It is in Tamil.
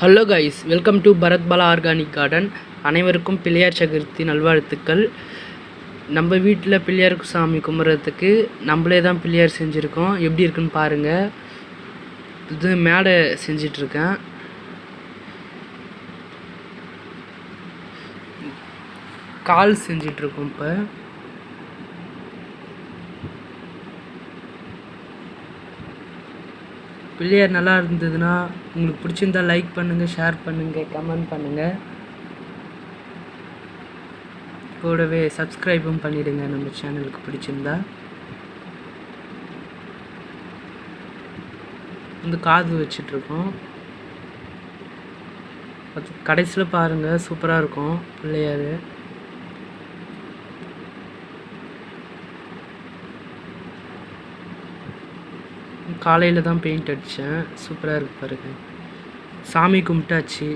Hello guys welcome to Bharath Bala organic garden அனைவருக்கும் பிள்ளையார் சதுர்த்தி நல்வாழ்த்துக்கள். நம்ம வீட்டில் பிள்ளையார் சாமி கும்பிட்றதுக்கு நம்மளே தான் பிள்ளையார் செஞ்சுருக்கோம். எப்படி இருக்குன்னு பாருங்கள் இது மேடை செஞ்சிட்ருக்கேன். கால் செஞ்சிட்ருக்கோம் இப்போ. பிள்ளையார் நல்லா இருந்ததுன்னா உங்களுக்கு பிடிச்சிருந்தா லைக் பண்ணுங்கள் ஷேர் பண்ணுங்கள் கமெண்ட் பண்ணுங்கள் கூடவே சப்ஸ்கிரைபும் பண்ணிடுங்க நம்ம சேனலுக்கு பிடிச்சிருந்தா. வந்து காது வச்சிட்ருக்கோம். கடைசியில் பாருங்கள் சூப்பராக இருக்கும் பிள்ளையார் காலையில் தான் பெயிண்ட் அடித்தேன் சூப்பராக இருக்குது பாருங்கள் சாமி கும்பிட்டாச்சு.